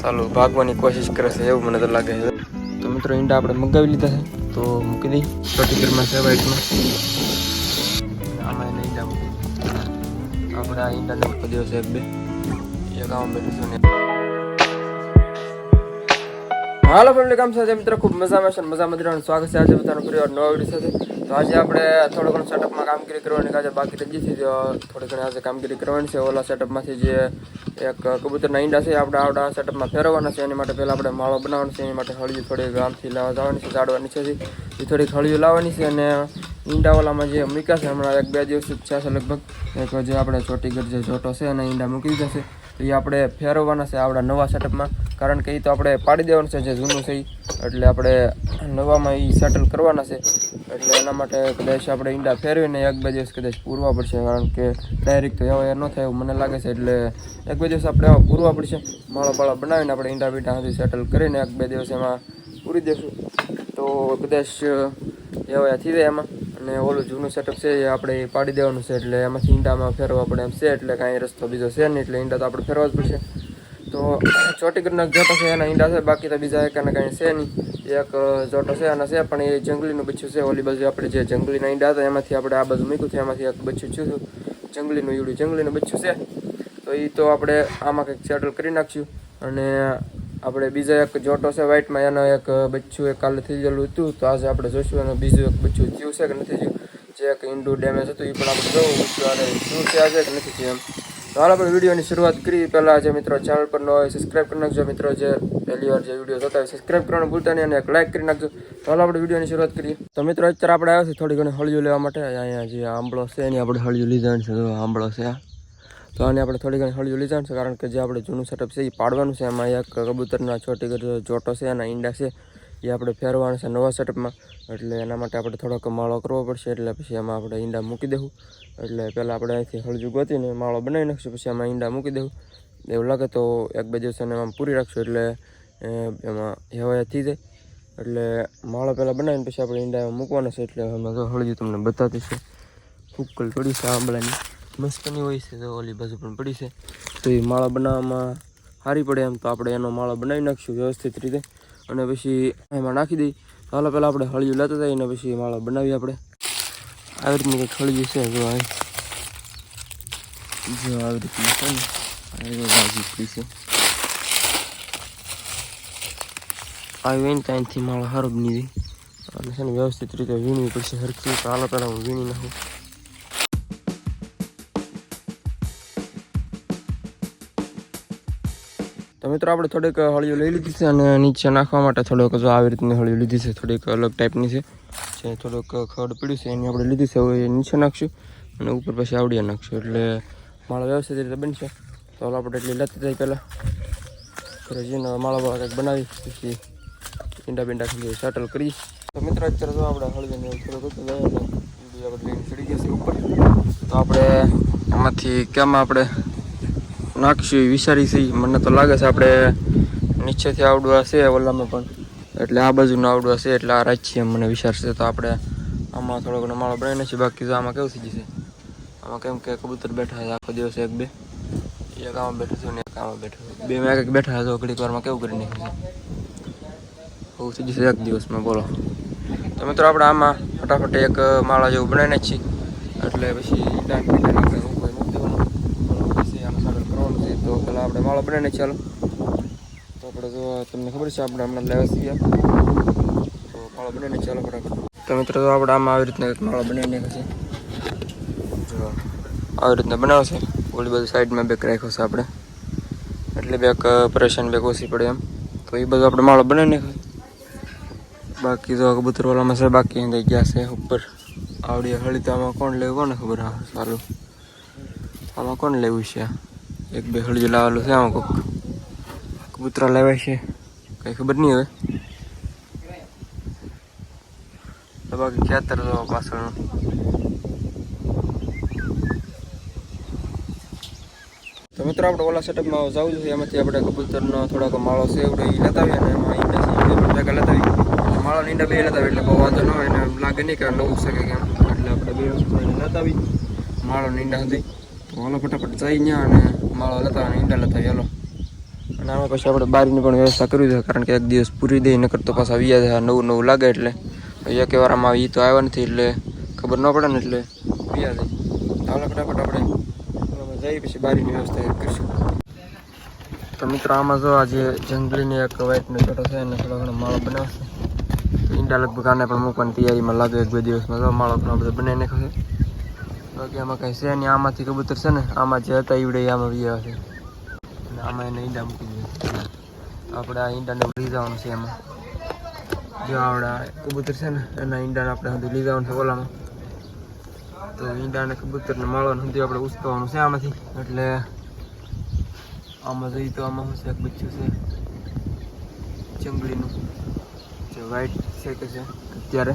સાલું, ભાગવાની કોશિશ કરે છે એવું મને તો લાગે છે. તો મિત્રો, ઈંડા આપણે મંગાવી લીધા છે, તો મૂકી દઈ પર્ટિક્યુલરમાં છે વ્હાઈટમાં આમાં એને ઈંડા મૂકી આપણે આ ઈંડાને મૂકી છે એક, બે. એક આમાં બેઠું છું હાલો ફેમિલી, કામ સાથે મિત્રો, ખૂબ મજામાં છે મજામાં રહેવાનું. સ્વાગત છે આજે બધાનો પરિવાર નવા વીડિયો સાથે. તો આજે આપણે થોડું ઘણું સેટઅપમાં કામગીરી કરવાની આજે બાકી રહી હતી થોડી ઘણી આજે કામગીરી કરવાની છે. ઓલા સેટઅપમાંથી જે એક કબૂતરના ઈંડા છે આપણે આવડા સેટઅપમાં ફેરવવાના છે. એની માટે પહેલાં આપણે માળો બનાવવાનો છે. એની માટે હળિયું થોડી ગામથી લાવવા જવાની છે ઝાડવાની છે એ થોડીક હળીઓ લાવવાની છે અને ઈંડા ઓલામાં જે મૂક્યા છે, હમણાં એક બે દિવસ થયા છે લગભગ. એક જે આપણે ચોટી ચોટીગઢ જે જોટો છે અને ઈંડા મૂકી દીધા છે. એ આપણે ફેરવવાના છે આપણા નવા સેટઅપમાં કારણ કે એ તો આપણે પાડી દેવાનું છે, જે જૂનું છે એટલે આપણે નવામાં એ સેટલ કરવાના છે. એટલે એના માટે કદાચ આપણે ઈંડા ફેરવીને એક બે દિવસ કદાચ પૂરવા પડશે, કારણ કે ડાયરેક્ટ તો એવા ન થાય મને લાગે છે. એટલે એક બે દિવસ આપણે એવા પૂરવા પડશે. માળો બાળો બનાવીને આપણે ઈંડા બીંડા સુધી સેટલ કરીને એક બે દિવસ એમાં પૂરી દેશું. તો કદાચ એવા થઈ જાય એમાં. અને ઓલું જૂનું સેટઅપ છે એ આપણે પાડી દેવાનું છે. એટલે એમાંથી ઈંડામાં ફેરવા પડે એમ છે, એટલે કાંઈ રસ્તો બીજો છે નહીં, એટલે ઈંડા તો આપણે ફેરવા જ પડશે. તો ચોટીગઢના જોટો છે, એના ઈંડા છે, બાકી તો બીજા એક અને કાંઈ છે નહીં. એક જોટો છે અને છે, પણ એ જંગલીનું બચ્ચું છે, ઓલી બાજુ આપણે જે જંગલીના ઈંડા હતા, એમાંથી આપણે આ બાજુ મૂક્યું છે, એમાંથી એક બચ્ચું છું જંગલીનું ઈડું જંગલીનું બચ્ચું છે. તો એ તો આપણે આમાં કંઈક સેટલ કરી નાખ્યું અને આપણે બીજા એક જોટો છે વ્હાઇટમાં એનો એક બચ્ચું એક કાલે થઈ ગયેલું હતું, તો આજે આપણે જોઈશું અને બીજું એક બચ્ચું થયું છે કે નથી થયું. જે એક ઈંડું ડેમેજ હતું એ પણ આપણે જોવું અને શું છે આજે કે નથી થયું એમ. તો હાલ આપણે વિડીયોની શરૂઆત કરી પહેલાં જે મિત્રો ચેનલ પર ન હોય સબસ્ક્રાઈબ કરી નાખજો. મિત્રો જે પહેલી વાર જે વીડિયો જોતા હોય સબસ્ક્રાઈબ કરવાનું ભૂલતા નહીં અને એક લાઈક કરી નાખજો. તો હાલ આપણે વિડીયોની શરૂઆત કરીએ. તો મિત્રો અત્યારે આપણે આવ્યા છે થોડી ઘણી હળિયું લેવા માટે. અહીંયા જે આંબળો છે, એની આપણે હળિયું લીધા છે. આંબળો છે તો આને આપણે થોડી ઘણી હળિયું લીધા છે, કારણ કે જે આપણે જૂનું સેટઅપ છે, એ પાડવાનું છે. એમાં એક કબૂતરના છોટી ચોટો છે એના ઈંડા છે. એ આપણે ફેરવાના છે નવા સેટઅપમાં એટલે એના માટે આપણે થોડોક માળો કરવો પડશે. એટલે પછી એમાં આપણે ઈંડા મૂકી દેવું. એટલે પહેલાં આપણે અહીંથી હળજુ ગોતીને માળો બનાવી નાખશું. પછી એમાં ઈંડા મૂકી દેવું. એવું લાગે તો એક બે દિવસ એને એમાં પૂરી રાખશું. એટલે એમાં હેવાય થઈ જાય. એટલે માળો પહેલાં બનાવીને પછી આપણે ઈંડા મૂકવાના છે. એટલે અમે તો હળજુ તમને બતાતી છે. ફૂક્કલ પડી છે આંબળાની. મસ્તની હોય છે. તો ઓલી બાજુ પણ પડી છે. તો એ માળો બનાવવામાં સારી પડે એમ. તો આપણે એનો માળો બનાવી નાખશું વ્યવસ્થિત રીતે. અને પછી એમાં નાખી દઈ. હાલો પહેલાં આપણે હળિયું લેતા જઈએ અને પછી માળો બનાવીએ આપણે. આવી રીતની કંઈક હળિયું છે જો આ. જો આવી રીતની છે ને. આવી ભાજી છે. આવી ત્યાંથી માળો સારો બની જાય. અને છે ને વ્યવસ્થિત રીતે વીણવી પડશે હરખી. તો હાલો પહેલાં હું વીણી નાખું. તો મિત્રો આપણે થોડીક હળીઓ લઈ લીધી છે અને નીચે નાખવા માટે થોડોક જો આવી રીતની હળીઓ લીધી છે, થોડીક અલગ ટાઈપની છે. જે થોડુંક ખડ પીડ્યું છે, એની આપણે લીધી છે એ નીચે નાખશું અને ઉપર પછી આવડિયા નાખશું. એટલે માળો વ્યવસ્થિત રીતે બનશે. તો હાલ આપણે એટલી લેતી જાય પહેલાં ઘરે જઈને માળો કંઈક બનાવી, પછી ઈંડા બીંડા ખાલી સેટલ કરી તો મિત્રો અત્યારે જો આપણે હળદીને લઈને ચડી ગયા છે ઉપર. તો આપણે આમાંથી કેમ આપણે નાખશું એ વિચારી છે. મને તો લાગે છે આપણે નીચેથી આવડવા છે ઓલામાં પણ. એટલે આ બાજુનો આવડવા છે, એટલે આ રાખીએ મને વિચારશે. તો આપણે આમાં થોડો ઘણો માળો બનાવી નાખીએ બાકી તો આમાં કેવું થઈ જશે? આમાં કેમ કે કબૂતર બેઠા છે આખો દિવસ એક બે. એક આમાં બેઠું છું ને એક આમાં બેઠું બે મેં એક બેઠા હતો ઘડીક વારમાં કેવું કરી નાખ્યું બહુ થઈ જશે એક દિવસમાં, બોલો. તો મિત્રો, આપણે આમાં ફટાફટ એક માળા જેવું બનાવીને છીએ. એટલે પછી ડાંગ પીટા નાખીને ઉપર મૂકી દેવાનું બરાબર પછી આનું સારું કરવાનું છે તો પહેલાં આપણે માળો બનાવીને ચાલો. તો આપણે જો તમને ખબર છે આપણે હમણાં લેવા છીએ. તો માળો બનાવીને ચાલો ફટાફટ. તો મિત્રો તો આપણે આમાં આવી રીતના માળો બનાવીને છે. જો આવી રીતના બનાવશે. ઓલી બધી સાઈડમાં બેક રાખ્યો છે આપણે. એટલે બેક પરેશાન, બેક ઓછી પડે એમ. તો એ બધું આપણે માળો બનાવીને બાકી તો કબૂતરવાલામાં છે, બાકી અંદર ગયા છે ઉપર. આવડી આમાં કોણ લેવું, કોને ખબર? હા, સારું. આમાં કોણ લેવું છે? એક બે હળી લાવેલું છે, આમાં કોક કબૂતરા લેવાય છે. કઈ ખબર નહીં હવે. બાકી ખેતર પાછળનું? તો મિત્રો, આપણે ઓલા સેટઅપમાં જવું જોઈએ એમાંથી આપણે કબૂતરનો થોડાક માળો છે એવડો એ લેતા આવીએ અને એમાં ઈંડા છે એ ભેગા લેતા માળો ઈંડા બે લતાવી એટલે બહુ વાંધો ન હોય ને લાગે નહીં કે આ નવું છે કે કેમ એટલે આપણે બે એને માળો ઈંડા હતી તો હાલો, ફટાફટ જઈ ત્યાં અને માળો લતા ઈંડા લતા આવી અને આમાં પછી આપણે બારીની પણ વ્યવસ્થા કરવી જોઈએ, કારણ કે એક દિવસ પૂરી દઈ નકર તો પાછા વ્યા જાય, નવું નવું લાગે એટલે. એક વારમાં એ તો આવ્યા નથી એટલે ખબર ન પડે ને એટલે વ્યા જાય. હાલો, ફટાફટ આપણે જઈએ, પછી બારીની વ્યવસ્થા કરીશું. તો મિત્રો, આમાં જો આજે જંગલીની એક વ્હાઈટનો છોટો છે અને થોડો ઘણો માળો બનાવશે. ઈંડા લગભગ આને પણ મૂકવાની તૈયારીમાં લાગે, એક બે દિવસમાં જો માળો ઘણો બધો બનાવી નાખ્યો બાકી આમાં કાંઈ છે નહીં. આમાંથી કબૂતર છે ને, આમાં જે હતા ઈવડે આમાં વ્યા છે. અને આમાં એને ઈંડા મૂકી દીધા આપણે આ ઈંડાને લઈ જવાનું છે એમાં. જો આપણા કબૂતર છે ને, એના ઈંડાને આપણે સુધી લઈ જવાનું છે ઓલામાં. તો ઈંડાને કબૂતરને માળવાનું સુધી આપણે ઉસકવાનું છે આમાંથી. એટલે આમાં જોઈએ તો આમાં શું છે? એક બચ્ચું છે. જંગલીનું. જે વ્હાઈટ છે કે છે અત્યારે.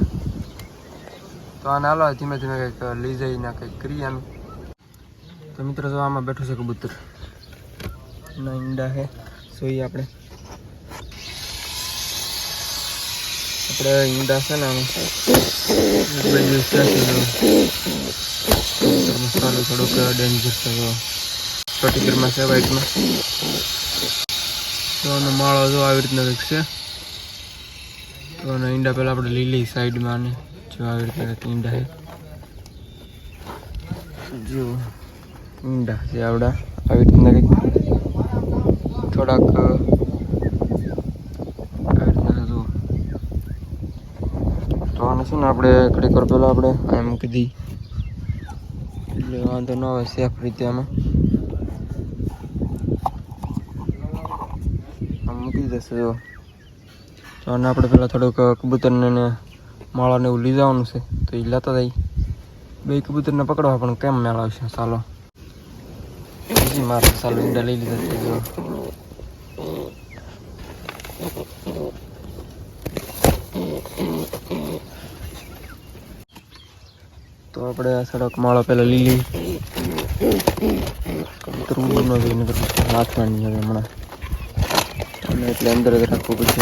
તો આને હાલો ધીમે ધીમે કંઈક લઈ જઈને કંઈક કરીએ આનું. તો મિત્રો જો આમાં બેઠું છે કબૂતર. ના, ઈંડા છે જોઈએ આપણે. આપણે ઈંડા છે ને આમાં. મસાલો થોડોક ડેન્જર થયો પર્ટિક્યુલરમાં છે વ્હાઈટમાં તો આનો માળો જો આવી રીતના કંઈક છે તો ઈંડા પહેલાં આપણે લીલી સાઈડમાં અને જો આવી રીતના ઈંડા છે જો ઈંડા છે આવડા આવી રીતના કંઈક થોડાક આવી રીતના તો આને છે ને આપણે ઘડીક વાર પહેલાં આપણે આમ કીધી એટલે વાંધો ન આવે સેફ રીતે આમાં મૂકી દેશે જો તો આને આપણે પહેલાં થોડુંક કબૂતરને માળાને એવું લઈ જવાનું છે. તો એ લેતા જાય. બે કબૂતરને પકડવા, પણ કેમ મેળ આવશે? ચાલો. બીજી મારે ચાલો ઈંડા લઈ લીધા છે તો આપણે આ સડક માળો પહેલાં લીલી કબૂતર ન જોઈએ નકર હાથમાં નહીં આવે હમણાં. અને એટલે અંદર જ રાખવું પડશે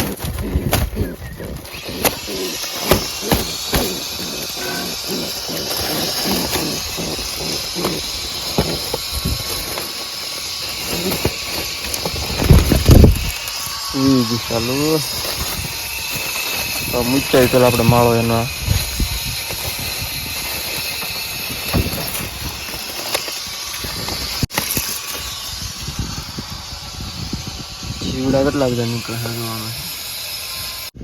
ચાલુ. તો મૂક્યા પેલા આપણે માળો એનો. આ. કેટલા બધા નીકળે છે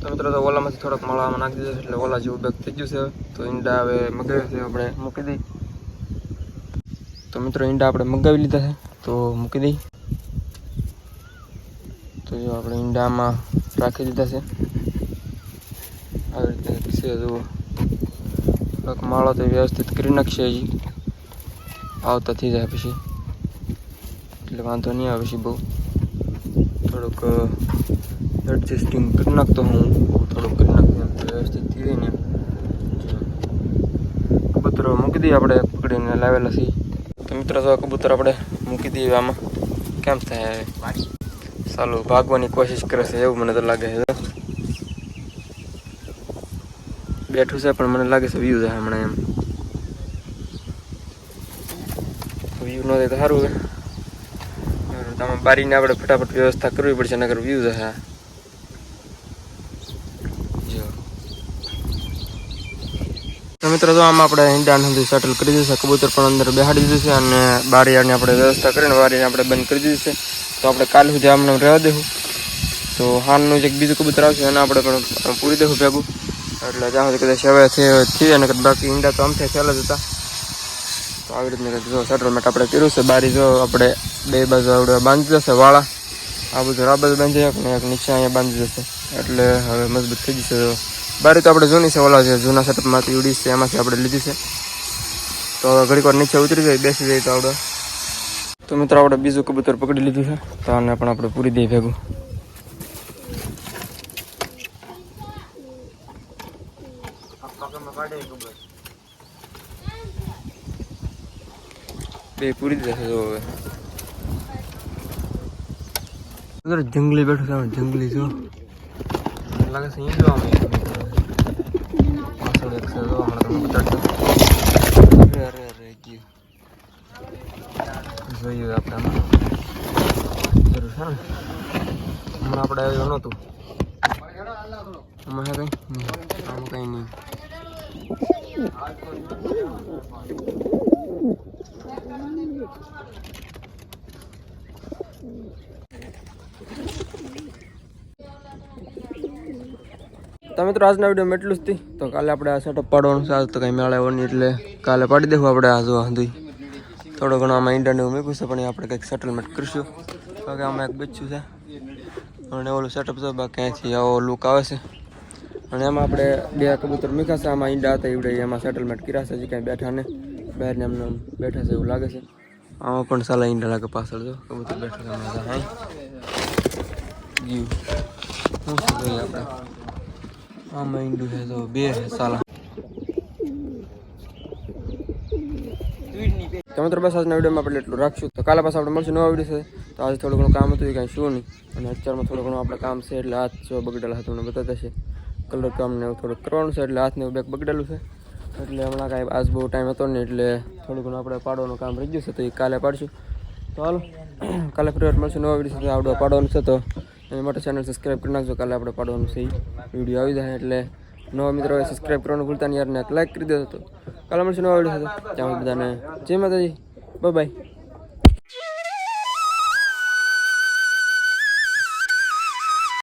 તો મિત્રો તો ઓલામાંથી થોડોક માળામાં નાખી દીધો એટલે ઓલા જેવું બેગ થઈ ગયું છે. તો ઈંડા હવે મગાવી છે, આપણે મૂકી દઈ. તો મિત્રો ઈંડા આપણે મગાવી લીધા છે, તો મૂકી દઈ. તો જો આપણે ઈંડામાં રાખી દીધા છે. આવી રીતે છે જુઓ થોડોક માળો તો વ્યવસ્થિત કરી નાખશે હજી. આવતા થઈ જાય પછી. એટલે વાંધો નહીં આવે પછી બહુ. થોડુંક એડજસ્ટિંગ કરી નાખતો હું. થોડુંક કરી નાખતો વ્યવસ્થિત થઈ ને. કબૂતરો મૂકી દઈએ આપણે, પકડીને લાવેલા છીએ. તો મિત્રો તો કબૂતર આપણે મૂકી દઈએ આમાં. કેમ થાય? સાલું ભાગવાની કોશિશ કરે છે, એવું મને તો લાગે છે. બેઠું છે, પણ મને લાગે છે વ્યૂ છે હમણાં એમ. વ્યૂ ન થાય તો સારું તમે બારીને આપણે ફટાફટ વ્યવસ્થા કરવી પડશે નગર વ્યૂ છે જો. તો મિત્રો તો આમાં આપણે ઈંડા સુધી સેટલ કરી દીધું કબૂતર પણ અંદર બેહાડી દીધું છે અને બારીયાની આપણે વ્યવસ્થા કરીને બારીને આપણે બંધ કરી છે. તો આપણે કાલ સુધી આમને રહેવા દેવું. તો હાલનું જે બીજું કબૂતર આવશે, એને આપણે પણ પૂરી દેવું ભેગું. એટલે જ્યાં સુધી કદાચ હવે થઈ અને બાકી ઈંડા તો આમથી ચાલે જ હતા. તો આવી રીતના જો સેટલમેન્ટ આપણે કર્યું છે, બારી જો આપણે બે બાજુ આવડે બાંધી જશે, વાળા. આ બધું આ બધું બાંધી એક ને એક નીચે અહીંયા બાંધી જશે. એટલે હવે મજબૂત થઈ જશે. બારી તો આપણે જૂની છે, ઓલા છે જૂના સેટઅપમાંથી ઉડી છે, એમાંથી આપણે લીધી છે. તો હવે ઘડીક વાર નીચે ઉતરી જાય, બેસી જાય તો આપણે. તો મિત્રો, આપણે બીજું કબૂતર પકડી લીધું છે. તો આને પણ આપણે પૂરી દઈએ ભેગું. બે પૂરી જો હવે. ઉધર જંગલી બેઠું છે આમાં જંગલી જો લાગે છે અહીં જોવા મળે પાછળ એક છે જો હમણાં તમને બતાડતો અરે અરે અરે ગયું જોયું આપણે આમાં જરૂર છે ને હમણાં આપણે આવ્યું નહોતું આમાં છે કંઈ નહીં. Thank કંઈ નહીં તો આજના વિડીયોમાં એટલું જ હતી તો કાલે આપણે આ સેટઅપ પાડવાનું છે. આજ તો કંઈ મેળ આવ્યો નહીં એટલે કાલે પાડી દેવું આપણે આ જોવા હંધી થોડો ઘણો આમાં એવું મૂક્યું છે, પણ આપણે કંઈક સેટલમેન્ટ કરીશું. કે આમાં એક બચ્યું છે. અને ઓલું સેટઅપ છે, બાકી અહીંથી આવો લુક આવે છે. અને એમાં આપણે બે કબૂતર મૂક્યા છે. આમાં ઈંડા હતા એવડે એમાં સેટલમેન્ટ કર્યા છે. જે કાંઈ બેઠા ને બહારને એમને બેઠા છે એવું લાગે છે. આમાં પણ સાલા ઈંડા લાગે પાછળ, જો. કબૂતર બેઠા હાય ગયું. શું આપણે? આમાં ઈંડું છે તો બે સાલા. તો બસ આજના વિડીયોમાં આપણે એટલું રાખશું. તો કાલે પાછા આપણે મળશું નવા વીડિયો છે તો આજે થોડું ઘણું કામ હતું, એ કાંઈ શું નહીં. અને અત્યારમાં થોડું ઘણું આપણે કામ છે, એટલે હાથ જો બગડેલા હતું, તમને બતાવતા છે. કલર કામ ને એવું થોડુંક કરવાનું છે, એટલે હાથને બેગ બગડેલું છે. એટલે હમણાં કાંઈ આજ બહુ ટાઈમ હતો ને એટલે થોડું ઘણું આપણે પાડવાનું કામ રહી ગયું છે, તો એ કાલે પાડશું. તો હાલો, કાલે ફરી મળશું નવા વીડિયો સાથે આવડો પાડવાનું છે, તો એના માટે ચેનલ સબસ્ક્રાઈબ કરી નાખજો. કાલે આપણે પાડવાનું છે વીડિયો આવી જાય એટલે નવા મિત્રો સબસ્ક્રાઈબ કરવાનું ભૂલતા નહીં યાર ને લાઈક કરી દેજો તો. કાલે મળશે નવા વીડિયો સાથે. ત્યાં બધાને. જય માતાજી. Bye bye